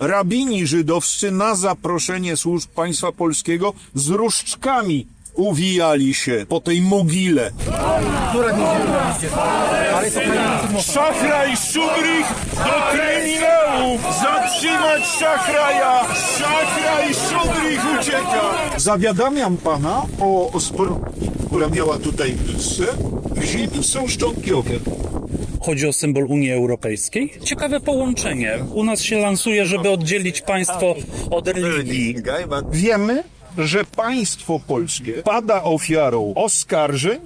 Rabini żydowscy na zaproszenie służb państwa polskiego z różdżkami uwijali się po tej mogile. Szachraj Szudrych do kryminału! Zatrzymać Szachraja! Szachraj Szudrych ucieka! Zawiadamiam pana o zbrodni, która miała tutaj miejsce. W ziemi są szczątki ofiar. Chodzi o symbol Unii Europejskiej. Ciekawe połączenie. U nas się lansuje, żeby oddzielić państwo od religii. Wiemy, że państwo polskie pada ofiarą oskarżeń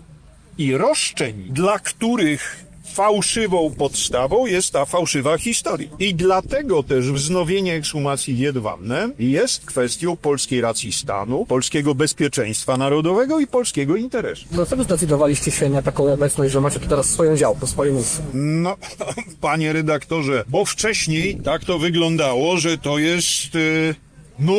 i roszczeń, dla których fałszywą podstawą jest ta fałszywa historia. I dlatego też wznowienie ekshumacji w Jedwabnem jest kwestią polskiej racji stanu, polskiego bezpieczeństwa narodowego i polskiego interesu. Dlaczego zdecydowaliście się na taką obecność, że macie tu teraz swoją działkę, swoje miejsce? No, panie redaktorze, bo wcześniej tak to wyglądało, że to jest y,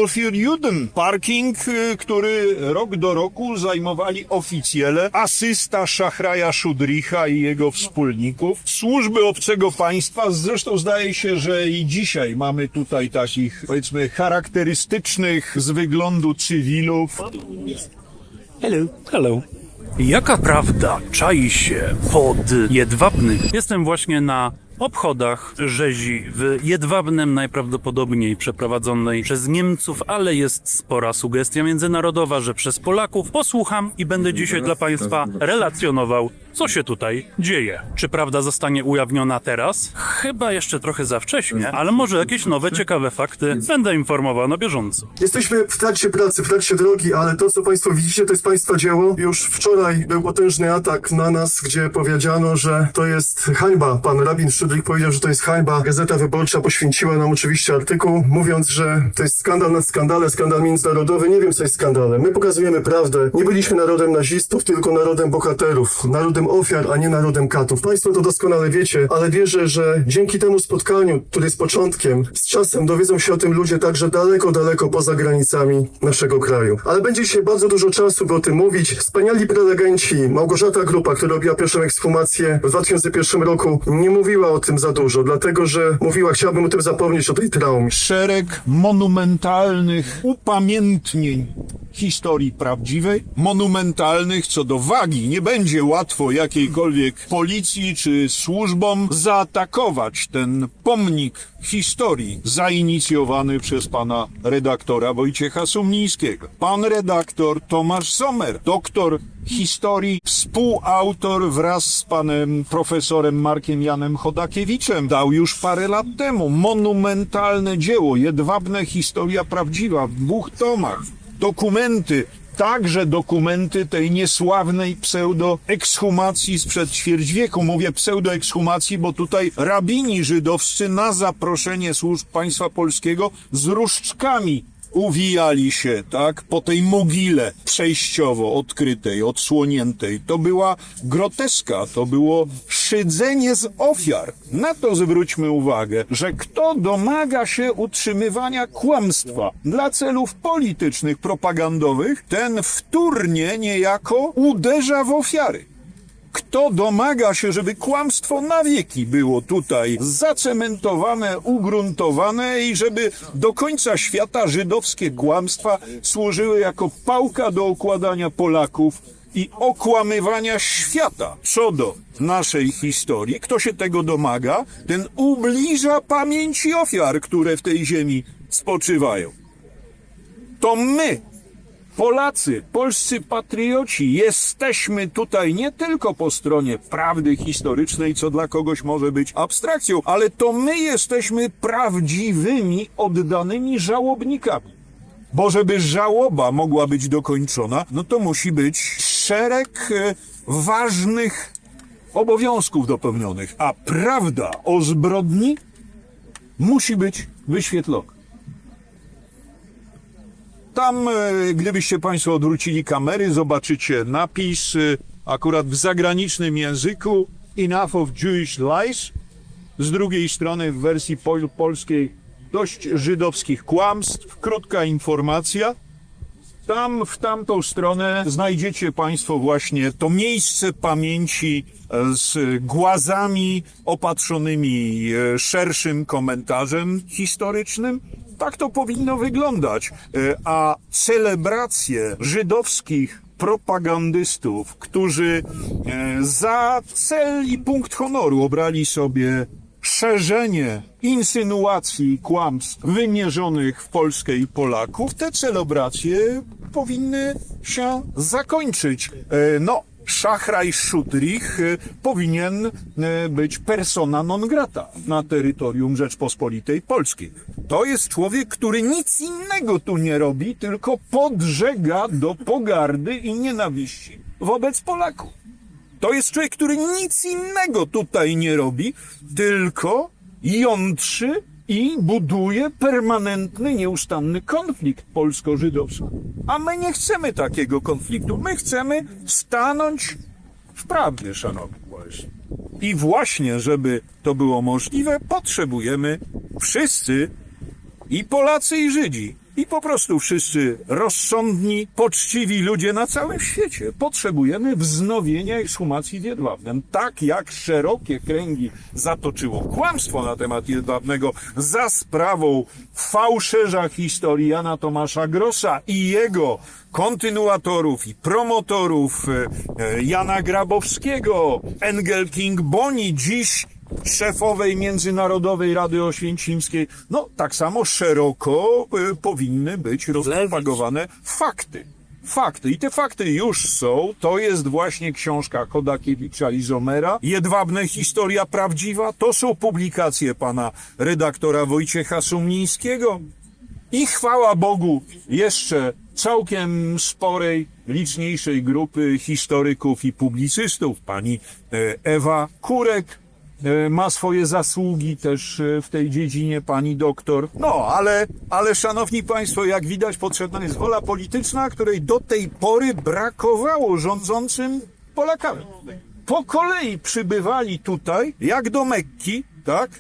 für Juden. Parking, y, który rok do roku zajmowali oficjele, asysta Szachraja Szudricha i jego wspólników, służby obcego państwa. Zresztą zdaje się, że i dzisiaj mamy tutaj takich, powiedzmy, charakterystycznych z wyglądu cywilów. Hello. Hello. Jaka prawda czai się pod Jedwabnym? Jestem właśnie na obchodach rzezi w Jedwabnem, najprawdopodobniej przeprowadzonej przez Niemców, ale jest spora sugestia międzynarodowa, że przez Polaków. Posłucham i będę dzisiaj dla Państwa relacjonował, co się tutaj dzieje. Czy prawda zostanie ujawniona teraz? Chyba jeszcze trochę za wcześnie, ale może jakieś nowe, ciekawe fakty będę informował na bieżąco. Jesteśmy w trakcie pracy, w trakcie drogi, ale to, co Państwo widzicie, to jest Państwa dzieło. Już wczoraj był potężny atak na nas, gdzie powiedziano, że to jest hańba. Pan rabin Szydlik powiedział, że to jest hańba. Gazeta Wyborcza poświęciła nam oczywiście artykuł, mówiąc, że to jest skandal nad skandale, skandal międzynarodowy. Nie wiem, co jest skandalem. My pokazujemy prawdę. Nie byliśmy narodem nazistów, tylko narodem bohaterów, narodem ofiar, a nie narodem katów. Państwo to doskonale wiecie, ale wierzę, że dzięki temu spotkaniu, które jest początkiem, z czasem dowiedzą się o tym ludzie także daleko, daleko poza granicami naszego kraju. Ale będzie dzisiaj bardzo dużo czasu, by o tym mówić. Wspaniali prelegenci, Małgorzata Grupa, która robiła pierwszą ekshumację w 2001 roku, nie mówiła o tym za dużo, dlatego że mówiła, chciałabym o tym zapomnieć, o tej traumie. szereg monumentalnych upamiętnień historii prawdziwej, monumentalnych co do wagi. Nie będzie łatwo jakiejkolwiek policji czy służbom zaatakować ten pomnik historii zainicjowany przez pana redaktora Wojciecha Sumnińskiego. Pan redaktor Tomasz Sommer, doktor historii, współautor wraz z panem profesorem Markiem Janem Chodakiewiczem, dał już parę lat temu monumentalne dzieło, jedwabne historia prawdziwa w dwóch tomach. Dokumenty, także dokumenty tej niesławnej pseudo-ekshumacji sprzed ćwierć wieku. Mówię pseudo-ekshumacji, bo tutaj rabini żydowscy na zaproszenie służb państwa polskiego z różdżkami uwijali się, tak, po tej mogile przejściowo odkrytej, odsłoniętej. To była groteska, to było szydzenie z ofiar. Na to zwróćmy uwagę, że kto domaga się utrzymywania kłamstwa dla celów politycznych, propagandowych, ten wtórnie niejako uderza w ofiary. Kto domaga się, żeby kłamstwo na wieki było tutaj zacementowane, ugruntowane i żeby do końca świata żydowskie kłamstwa służyły jako pałka do okładania Polaków i okłamywania świata co do naszej historii. Kto się tego domaga, ten ubliża pamięci ofiar, które w tej ziemi spoczywają. To my, Polacy, polscy patrioci, jesteśmy tutaj nie tylko po stronie prawdy historycznej, co dla kogoś może być abstrakcją, ale to my jesteśmy prawdziwymi, oddanymi żałobnikami. Bo żeby żałoba mogła być dokończona, no to musi być szereg e, ważnych obowiązków dopełnionych, a prawda o zbrodni musi być wyświetlona. Tam, e, gdybyście Państwo odwrócili kamery, zobaczycie napis e, akurat w zagranicznym języku Enough of Jewish Lies. Z drugiej strony w wersji pol polskiej dość żydowskich kłamstw, krótka informacja. Tam, w tamtą stronę znajdziecie Państwo właśnie to miejsce pamięci e, z głazami opatrzonymi szerszym komentarzem historycznym. Tak to powinno wyglądać. E, A celebracje żydowskich propagandystów, którzy e, za cel i punkt honoru obrali sobie szerzenie insynuacji i kłamstw wymierzonych w Polskę i Polaków, te celebracje powinny się zakończyć. E, No, Szachraj Szutrich e, powinien e, być persona non grata na terytorium Rzeczpospolitej Polskiej. To jest człowiek, który nic innego tu nie robi, tylko podżega do pogardy i nienawiści wobec Polaków. To jest człowiek, który nic innego tutaj nie robi, tylko jątrzy i buduje permanentny, nieustanny konflikt polsko-żydowski. A my nie chcemy takiego konfliktu. My chcemy stanąć w prawdzie, szanowni państwo. I właśnie, żeby to było możliwe, potrzebujemy wszyscy i Polacy, i Żydzi. I po prostu wszyscy rozsądni, poczciwi ludzie na całym świecie. Potrzebujemy wznowienia ekshumacji w Jedwabnem. Tak jak szerokie kręgi zatoczyło kłamstwo na temat Jedwabnego za sprawą fałszerza historii Jana Tomasza Grossa i jego kontynuatorów i promotorów e, e, Jana Grabowskiego, Engel King Boni, dziś szefowej Międzynarodowej Rady Oświęcimskiej. No, tak samo szeroko y, powinny być rozpropagowane fakty. Fakty. I te fakty już są. To jest właśnie książka Kodakiewicza i Zomera. Jedwabne historia prawdziwa. To są publikacje pana redaktora Wojciecha Sumnińskiego. I chwała Bogu, jeszcze całkiem sporej, liczniejszej grupy historyków i publicystów. Pani e, Ewa Kurek ma swoje zasługi też e, w tej dziedzinie, pani doktor. No, ale, ale szanowni państwo, jak widać, potrzebna jest wola polityczna, której do tej pory brakowało rządzącym Polakami. Po kolei przybywali tutaj, jak do Mekki, tak?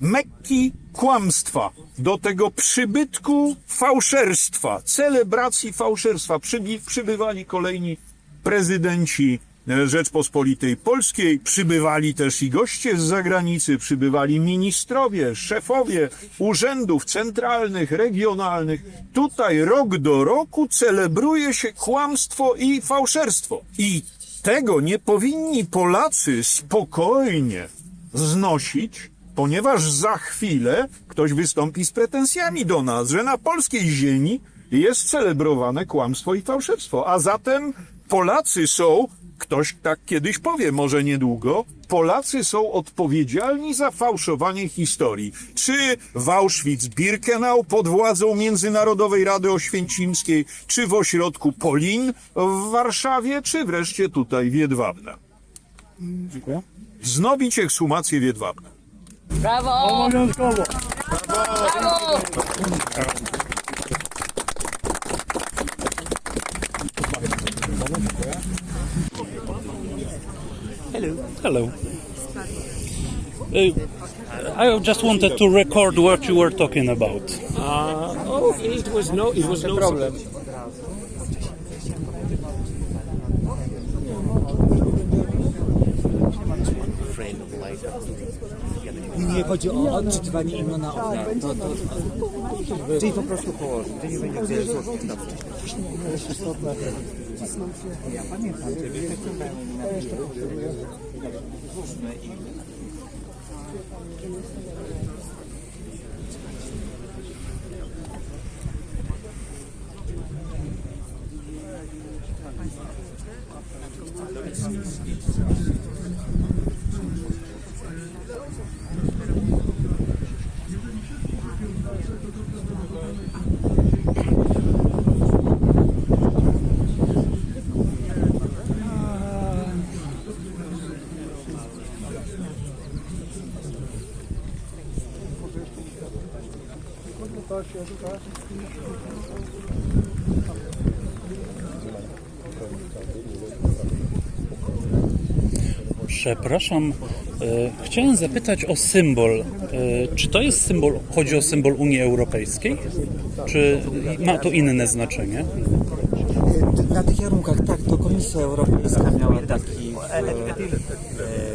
Mekki kłamstwa, do tego przybytku fałszerstwa, celebracji fałszerstwa. Przybywali kolejni prezydenci e, Rzeczpospolitej Polskiej, przybywali też i goście z zagranicy, przybywali ministrowie, szefowie urzędów centralnych, regionalnych. Tutaj rok do roku celebruje się kłamstwo i fałszerstwo. I tego nie powinni Polacy spokojnie znosić, ponieważ za chwilę ktoś wystąpi z pretensjami do nas, że na polskiej ziemi jest celebrowane kłamstwo i fałszerstwo. A zatem Polacy są, ktoś tak kiedyś powie, może niedługo, Polacy są odpowiedzialni za fałszowanie historii. Czy w Auschwitz-Birkenau pod władzą Międzynarodowej Rady Oświęcimskiej, czy w ośrodku Polin w Warszawie, czy wreszcie tutaj w Jedwabnem. Wznowić ekshumację w Jedwabnem. Brawo! Brawo! Hello. Uh, I just wanted to record what you were talking about. Oh, it was no, it was no problem. Nie chodzi o odczytywanie imiona ofiar. To, to, czyli po prostu położyć. To nie będzie gdzie złożyć na Przepraszam, e, chciałem zapytać o symbol. E, czy to jest symbol, chodzi o symbol Unii Europejskiej? Czy ma to inne znaczenie? ty- na tych jarunkach, tak, to Komisja Europejska miała taki... E, e,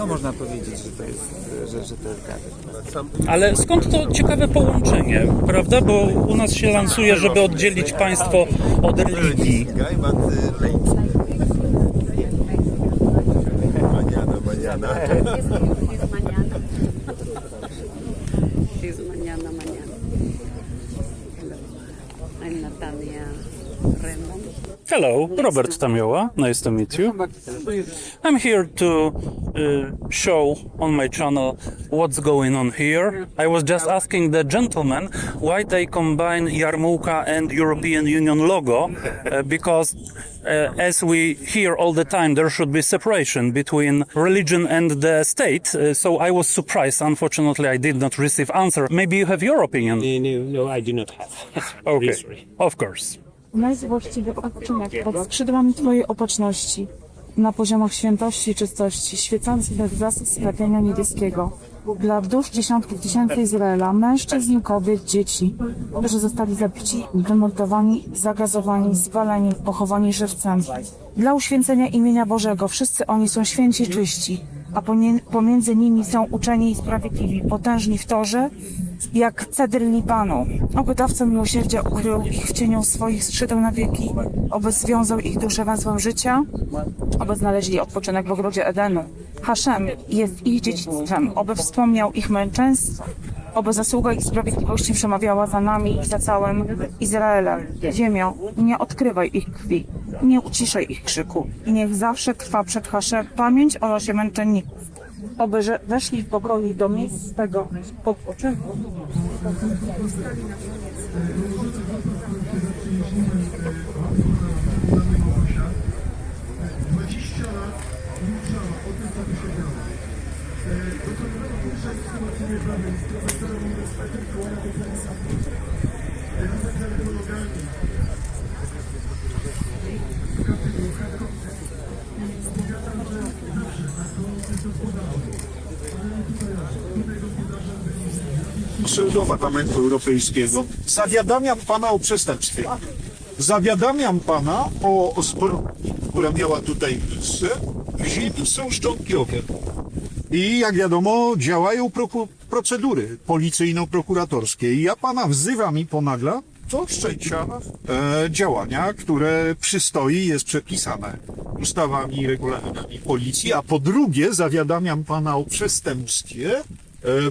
no można powiedzieć, że to jest, że, że to jest gadżet. Ale skąd to ciekawe połączenie, prawda? Bo u nas się lansuje, żeby oddzielić państwo od religii. Hello. Robert Tamioła. Nice to meet you. I'm here to uh, show on my channel what's going on here. I was just asking the gentleman why they combine Yarmulka and European Union logo uh, because uh, as we hear all the time there should be separation between religion and the state. Uh, so I was surprised. Unfortunately, I did not receive answer. Maybe you have your opinion. No, no, I do not have. Okay, of course. Najwłaściwy odpoczynek pod skrzydłami Twojej opatrzności, na poziomach świętości i czystości, świecący bez zasad sprawienia niebieskiego. Dla dusz dziesiątków tysięcy Izraela, mężczyzn, kobiet, dzieci, którzy zostali zabici, wymordowani, zagazowani, zwaleni, pochowani żywcem. Dla uświęcenia imienia Bożego wszyscy oni są święci czyści, a pomiędzy nimi są uczeni i sprawiedliwi, potężni w torze, jak cedr Libanu. Oby dawca miłosierdzia ukrył ich w cieniu swoich skrzydeł na wieki, oby związał ich duszę węzłem życia, oby znaleźli odpoczynek w ogrodzie Edenu. Haszem jest ich dziedzictwem, oby wspomniał ich męczeństwo, oby zasługa ich sprawiedliwości przemawiała za nami i za całym Izraelem. Ziemią, nie odkrywaj ich krwi, nie uciszaj ich krzyku i niech zawsze trwa przed Haszem pamięć o losie męczenników oby że weszli w pokoju do miejsc tego odpoczynku. Do Parlamentu Europejskiego. Zawiadamiam pana o przestępstwie. Zawiadamiam pana o zbrodni, która miała tutaj miejsce. W ziemi są szczątki ofiar. I jak wiadomo, działają proku- procedury policyjno-prokuratorskie. I ja pana wzywam i ponagla do wszczęcia e, działania, które przystoi, jest przepisane ustawami i regulaminami policji. A po drugie, zawiadamiam pana o przestępstwie e,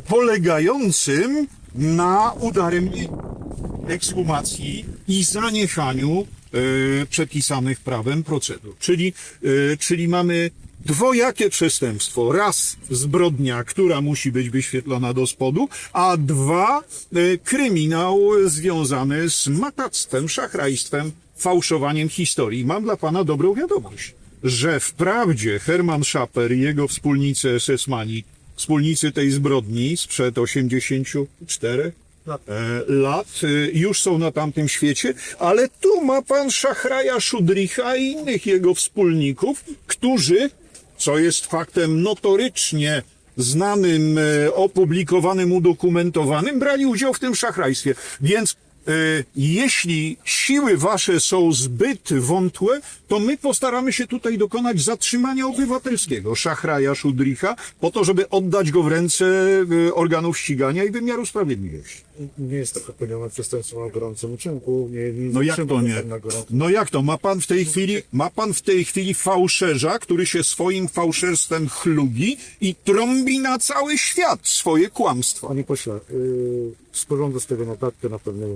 polegającym na udaremnieniu ekshumacji i zaniechaniu e, przepisanych prawem procedur. Czyli, e, czyli mamy dwojakie przestępstwo. Raz zbrodnia, która musi być wyświetlona do spodu, a dwa e, kryminał związany z matactwem, szachrajstwem, fałszowaniem historii. Mam dla pana dobrą wiadomość, że wprawdzie Hermann Schaper i jego wspólnicy SS-mani, wspólnicy tej zbrodni sprzed 84 e, lat e, już są na tamtym świecie, ale tu ma pan Szachraja Szudricha i innych jego wspólników, którzy, co jest faktem notorycznie znanym, e, opublikowanym, udokumentowanym, brali udział w tym szachrajstwie. Więc jeśli siły wasze są zbyt wątłe, to my postaramy się tutaj dokonać zatrzymania obywatelskiego Szachraja Szudricha, po to, żeby oddać go w ręce e, organów ścigania i wymiaru sprawiedliwości. Nie jest to popełnione przestępstwo na gorącym uczynku. Nie, nie No jak to nie? No jak to? Ma pan w tej chwili, ma pan w tej chwili fałszerza, który się swoim fałszerstwem chlubi i trąbi na cały świat swoje kłamstwa. Panie pośle, yy, sporządzę z tego notatkę na pewno.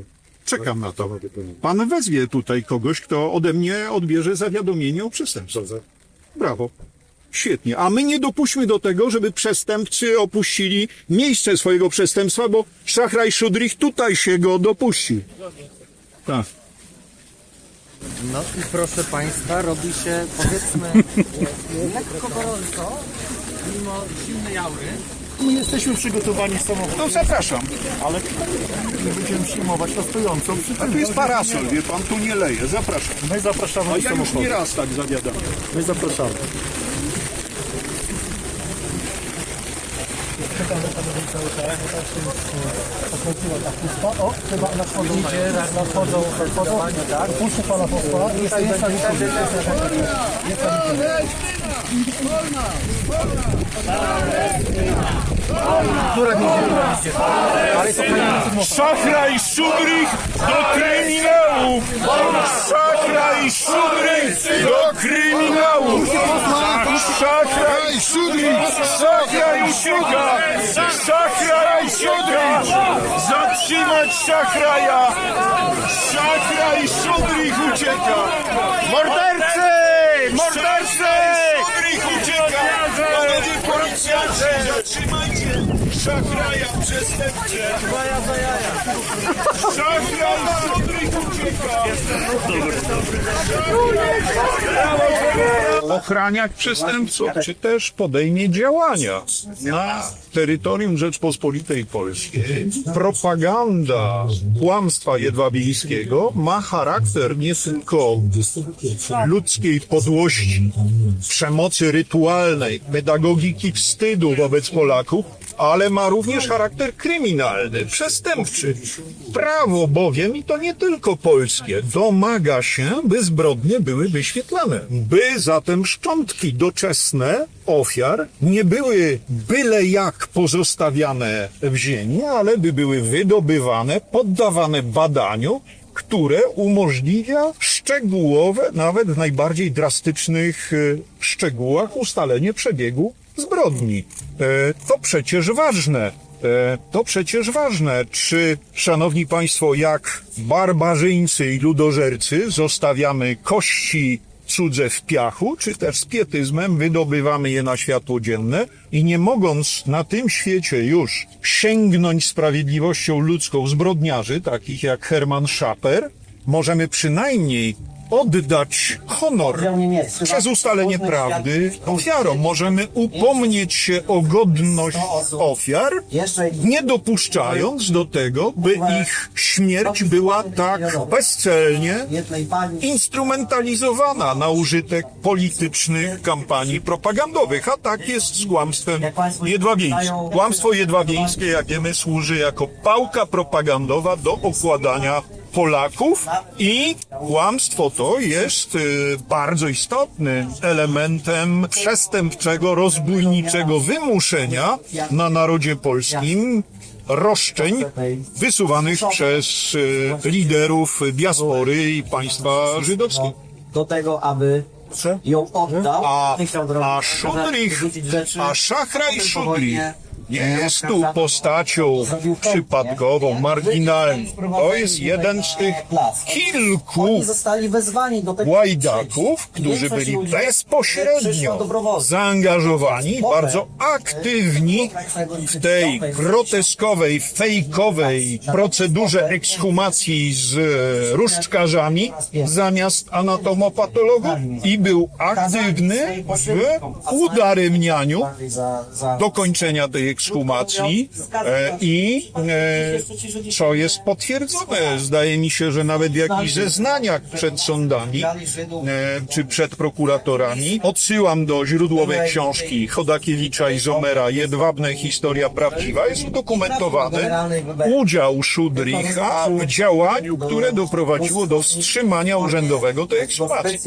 Czekam na to. Pan wezwie tutaj kogoś, kto ode mnie odbierze zawiadomienie o przestępstwie. Dobrze. Brawo. Świetnie. A my nie dopuśćmy do tego, żeby przestępcy opuścili miejsce swojego przestępstwa, bo Szachraj Szudrich tutaj się go dopuścił. Tak. No i proszę Państwa, robi się powiedzmy lekko gorąco, mimo zimnej aury. My jesteśmy przygotowani samochodem, No zapraszam. ale nie będziemy przyjmować na stojąco. Przy A tym tu jest parasol, wie pan, tu nie leje. Zapraszam. My zapraszamy A do ja już samochodu. nie raz tak zawiadam. My zapraszamy. O, chyba nadchodzą, nadchodzą, nadchodzą. Puszczę pana posła. Jest, jest na liście. Jest na to Szachra i szubrych do kryminałów! Szachra i szubrych do kryminałów! Szachra i szubrych! Szachra i siuga! Szachra i siuga! Zatrzymać szachraja! Szachra i szubrych ucieka! Mordercy! Mordercy! Szubrych ucieka! Panowie policjanci, zatrzymajcie! Szachraja przestępcze! Szachra i szubrych ucieka! Ochraniać przestępców, czy też podejmie działania na terytorium Rzeczpospolitej Polskiej. Propaganda kłamstwa jedwabińskiego ma charakter nie tylko ludzkiej podłości, przemocy rytualnej, pedagogiki wstydu wobec Polaków, ale ma również charakter kryminalny, przestępczy. Prawo bowiem, i to nie tylko polskie, domaga się, by zbrodnie były wyświetlane. By zatem szczątki doczesne ofiar nie były byle jak pozostawiane w ziemi, ale by były wydobywane, poddawane badaniu, które umożliwia szczegółowe, nawet w najbardziej drastycznych e, szczegółach, ustalenie przebiegu zbrodni. E, To przecież ważne. E, To przecież ważne, czy, szanowni państwo, jak barbarzyńcy i ludożercy zostawiamy kości cudze w piachu, czy też z pietyzmem wydobywamy je na światło dzienne i nie mogąc na tym świecie już sięgnąć sprawiedliwością ludzką zbrodniarzy, takich jak Hermann Schaper, możemy przynajmniej oddać honor przez ustalenie prawdy ofiarom. Możemy upomnieć się o godność ofiar, nie dopuszczając do tego, by ich śmierć była tak bezcelnie instrumentalizowana na użytek politycznych kampanii propagandowych, a tak jest z kłamstwem jedwabieńskim. Kłamstwo jedwabieńskie, jak wiemy, służy jako pałka propagandowa do okładania Polaków i kłamstwo to jest y, bardzo istotnym elementem przestępczego, rozbójniczego wymuszenia na narodzie polskim roszczeń wysuwanych przez y, liderów diaspory i państwa żydowskiego. Do tego, aby ją oddał. A, a rzeczy. a Szachra i nie jest tu postacią przypadkową, marginalną. To jest jeden z tych kilku łajdaków, którzy byli bezpośrednio zaangażowani, bardzo aktywni w tej groteskowej, fejkowej procedurze ekshumacji z e, różdżkarzami zamiast anatomopatologów i był aktywny w udaremnianiu dokończenia tej ekshumacji e, i e, co jest potwierdzone. Zdaje mi się, że nawet w jakichś zeznaniach przed sądami e, czy przed prokuratorami odsyłam do źródłowej książki Chodakiewicza i Zomera Jedwabne historia prawdziwa jest udokumentowany udział Szudricha w działaniu, które doprowadziło do wstrzymania urzędowego tej ekshumacji.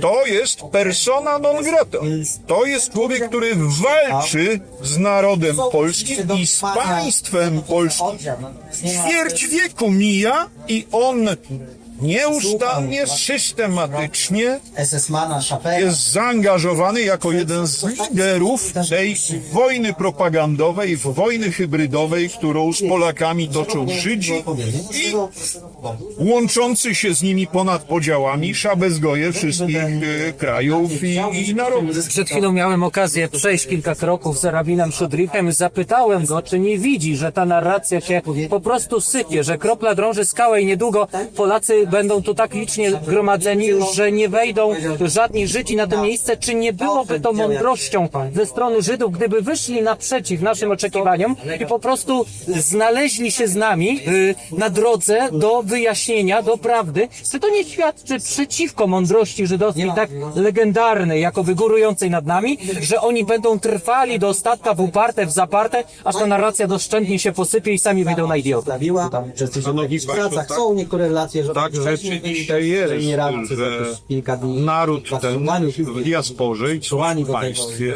To jest persona non grata. To jest człowiek, który walczy z narodem polskim i z państwem polskim. Ćwierć wieku mija i on nieustannie, systematycznie jest zaangażowany jako jeden z liderów tej wojny propagandowej, wojny hybrydowej, którą z Polakami toczą Żydzi i łączący się z nimi ponad podziałami szabezgoje wszystkich e, krajów i, i narodów. Przed chwilą miałem okazję przejść kilka kroków z rabinem Szudrichem. Zapytałem go, czy nie widzi, że ta narracja się po prostu sypie, że kropla drąży skałę i niedługo Polacy będą tu tak licznie zgromadzeni, że nie wejdą żadni Żydzi na to miejsce, czy nie byłoby to mądrością ze strony Żydów, gdyby wyszli naprzeciw naszym oczekiwaniom i po prostu znaleźli się z nami y, na drodze do wyjaśnienia, do prawdy, czy to nie świadczy przeciwko mądrości żydowskiej, tak legendarnej, jakoby górującej nad nami, że oni będą trwali do ostatka w uparte, w zaparte, aż ta narracja doszczętnie się posypie i sami wyjdą na idiotę. Szanowni Państwo, pracach. tak- Są niektóre relacje, że tak rzeczywiście byli jest, że jakieś kilka dni Naród ten w diasporze i w państwie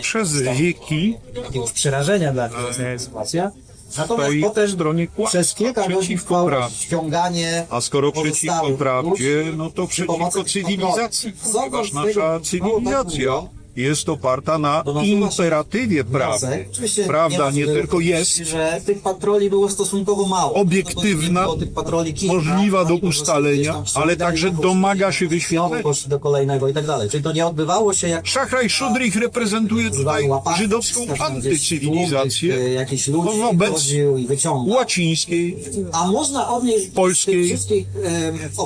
przez wieki jakiegoś przerażenia dla istnieje sytuacja. Natomiast potem stronie kłamstwa, przez kilka godzin przeciwko trwało prawdzie. ściąganie A skoro przeciwko prawdzie, no to przeciwko cywilizacji, ponieważ Sądząc z tego, nasza cywilizacja jest oparta na imperatywie prawdy. Prawda nie tylko jest że tych patroli było stosunkowo mało. obiektywna, możliwa do ustalenia, ale także domaga się wyświetlenia. poszli do kolejnego i tak dalej. Czyli to nie odbywało się jak Szachraj Szudrych reprezentuje tutaj żydowską antycywilizację ludzi wobec łacińskiej A można odnieść polskiej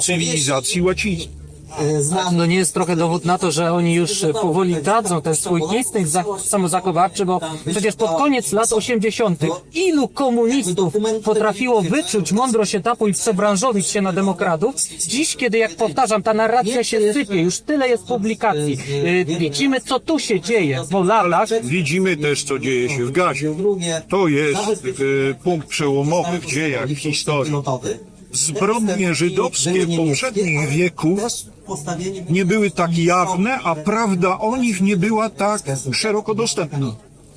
cywilizacji łacińskiej. E, znam No nie jest trochę dowód na to, że oni już powoli dadzą ten swój instynkt za- samozachowawczy, bo przecież pod koniec lat 80. ilu komunistów potrafiło wyczuć mądrość etapu i przebranżowić się na demokratów? Dziś, kiedy, jak powtarzam, ta narracja się sypie, już tyle jest publikacji, e, widzimy, co tu się dzieje po latach, Widzimy też, co dzieje się w gazie. To jest e, punkt przełomowy w dziejach, w historii. Zbrodnie żydowskie w poprzednim wieku Postawienie nie były tak jawne, a prawda o nich nie była tak szeroko dostępna.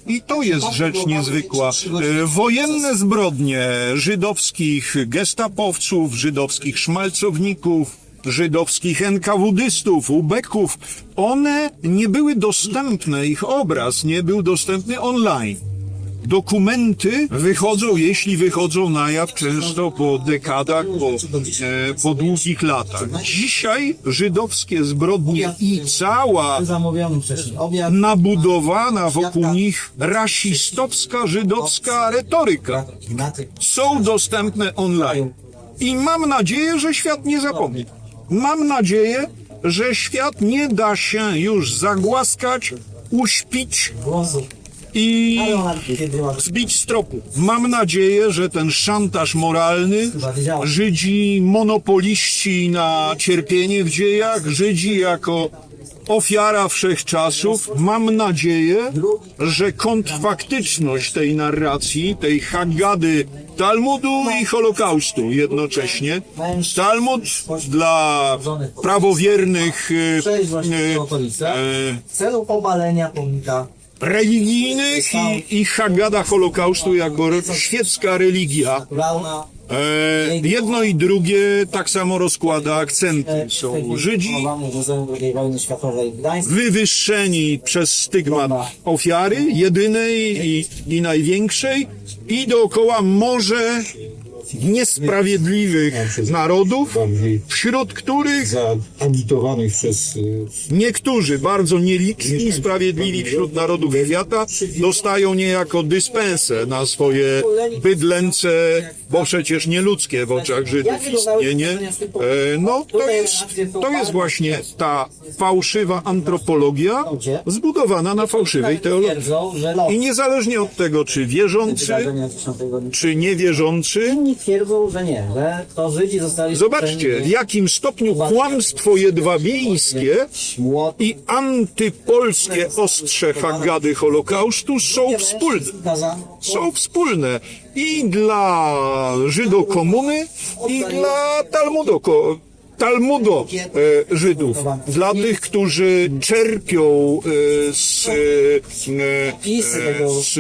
I to jest rzecz niezwykła. E, Wojenne zbrodnie żydowskich gestapowców, żydowskich szmalcowników, żydowskich NKWDystów, ubeków, one nie były dostępne, ich obraz nie był dostępny online. Dokumenty wychodzą, jeśli wychodzą na jaw, często po dekadach, po, e, po długich latach. Dzisiaj żydowskie zbrodnie i cała nabudowana wokół nich rasistowska, żydowska retoryka są dostępne online. I mam nadzieję, że świat nie zapomni. Mam nadzieję, że świat nie da się już zagłaskać, uśpić. I zbić z tropu. Mam nadzieję, że ten szantaż moralny. Żydzi monopoliści na cierpienie w dziejach, Żydzi jako ofiara wszechczasów, mam nadzieję, że kontrfaktyczność tej narracji, tej Haggady Talmudu i Holokaustu jednocześnie, Talmud dla prawowiernych e, w okolice e, w celu obalenia pomnika religijnych i, i Haggada Holokaustu jako świecka religia. E, jedno i drugie tak samo rozkłada akcenty. Są Żydzi wywyższeni przez stygmat ofiary, jedynej i, i największej, i dookoła morze niesprawiedliwych narodów, wśród których przez niektórzy, bardzo nieliczni, sprawiedliwi wśród narodów świata, dostają niejako dyspensę na swoje bydlęce, bo przecież nieludzkie w oczach Żydów istnienie. E, No, to jest, to jest właśnie ta fałszywa antropologia zbudowana na fałszywej teologii. I niezależnie od tego, czy wierzący, wydarzenia 10 lipca. czy niewierzący, zobaczcie, w jakim stopniu kłamstwo jedwabieńskie i antypolskie ostrze Haggady Holokaustu są wspólne. Są wspólne i dla Żydokomuny, i dla Talmudoko. Talmudo e, Żydów, dla tych, którzy czerpią e, z, e, e, z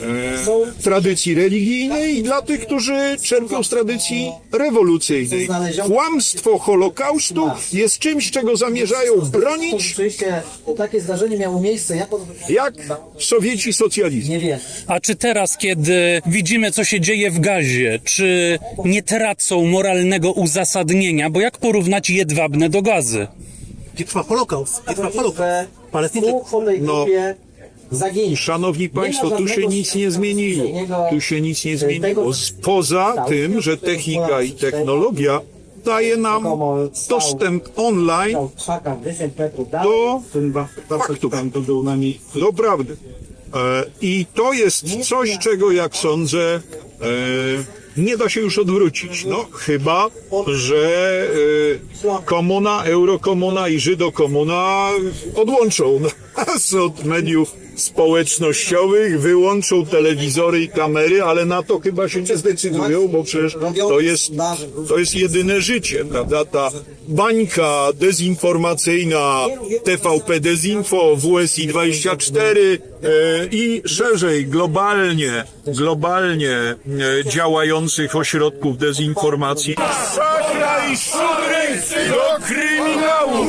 e, tradycji religijnej i dla tych, którzy czerpią z tradycji rewolucyjnej. Kłamstwo Holokaustu jest czymś, czego zamierzają bronić Oczywiście takie zdarzenie miało miejsce, jak Sowieci socjalizm. nie wie. A czy teraz, kiedy widzimy, co się dzieje w gazie, czy nie tracą moralnego uzasadnienia? Bo jak porównać jedwabne do gazy? Gdzie trwa Holokaust? Gdzie trwa Holokaust? Tej No. Szanowni Państwo, tu się nic nie zmieniło. Tu się nic nie zmieniło. Poza tym, że technika i technologia daje nam dostęp online do faktów, do prawdy. E, I to jest coś, czego, jak sądzę, e, nie da się już odwrócić. No, chyba, że e, komuna, eurokomuna i żydokomuna odłączą nas od mediów społecznościowych, wyłączą telewizory i kamery, ale na to chyba się nie zdecydują, bo przecież to jest, to jest jedyne życie, prawda? Ta bańka dezinformacyjna TVP Dezinfo, WSI 24 e, i szerzej, globalnie, globalnie e, działających ośrodków dezinformacji. I do